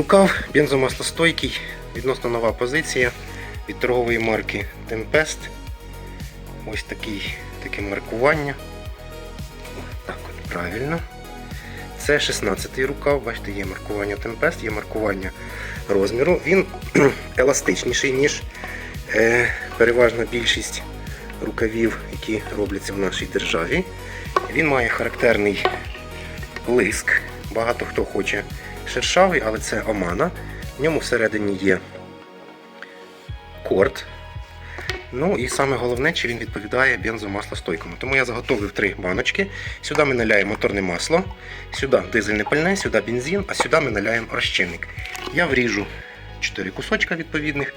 Рукав бензомаслостойкий, відносно нова позиція від торгової марки Tempest. Ось такий, таке маркування. Так от, правильно. Це 16-й рукав, бачите, є маркування Tempest, є маркування розміру. Він еластичніший, ніж е, переважна більшість рукавів, які робляться в нашій державі. Він має характерний лиск. Багато хто хоче шершавий, але це омана. В ньому всередині є корд. Ну і саме головне, чи він відповідає бензомаслостойкому. Тому я заготовив три баночки. Сюди ми наляємо моторне масло, сюди дизельне пальне, сюди бензин, а сюди ми наляємо розчинник. Я вріжу 4 кусочка відповідних,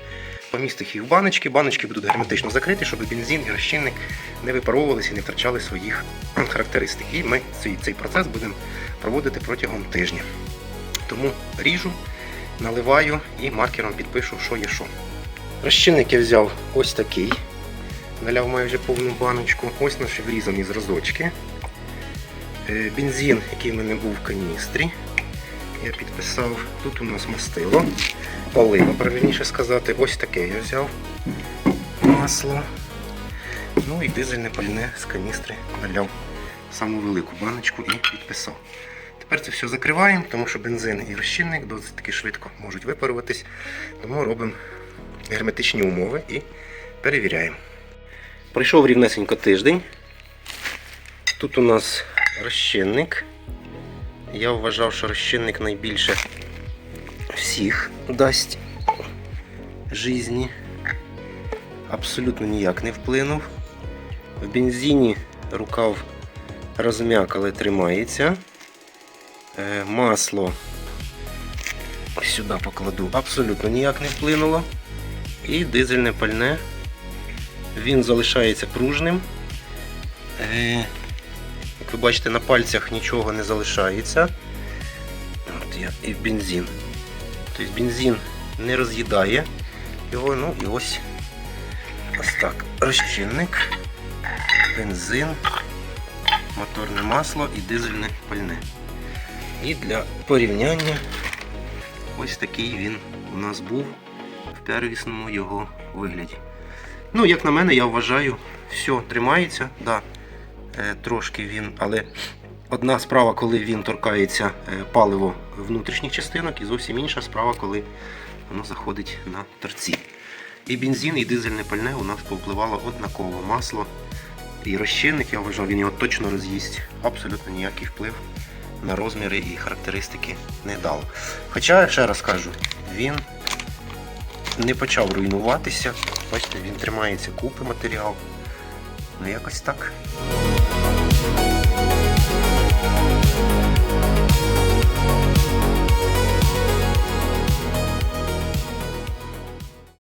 помістив їх в баночки. Баночки будуть герметично закриті, щоб бензин і розчинник не випаровувалися і не втрачали своїх характеристик. І ми цей, цей процес будемо проводити протягом тижня. Тому ріжу, наливаю і маркером підпишу, що є що. Розчинник я взяв ось такий. Наляв майже повну баночку. Ось наші врізані зразочки. Е, Бензин, який в мене був в каністрі. Я підписав. Тут у нас мастило. Паливо, правильніше сказати. Ось таке я взяв масло. Ну і дизельне пальне з каністри наляв саму велику баночку і підписав. Тепер це все закриваємо, тому що бензин і розчинник досить таки швидко можуть випаруватись. Тому робимо герметичні умови і перевіряємо. Пройшов рівнесенько тиждень. Тут у нас розчинник. Я вважав, що розчинник найбільше всіх дасть житті. Абсолютно ніяк не вплинув. В бензині рукав розм'як, але тримається. Е, Масло сюди покладу, абсолютно ніяк не вплинуло. І дизельне пальне. Він залишається пружним. Е, Як ви бачите, на пальцях нічого не залишається. От я і бензин. Тобто бензин не роз'їдає його, ну і ось ось так. Розчинник, бензин, моторне масло і дизельне пальне. І для порівняння ось такий він у нас був в первісному його вигляді. Ну, як на мене, я вважаю, все тримається. Да, е, трошки він, але одна справа, коли він торкається е, паливо внутрішніх частинок, і зовсім інша справа, коли воно заходить на торці. І бензин, і дизельне пальне у нас повпливало однаково. Масло і розчинник, я вважав, він його точно роз'їсть. Абсолютно ніякий вплив на розміри і характеристики не дав. Хоча, ще раз кажу, він не почав руйнуватися. Бачите, він тримається купи матеріал. Ну якось так.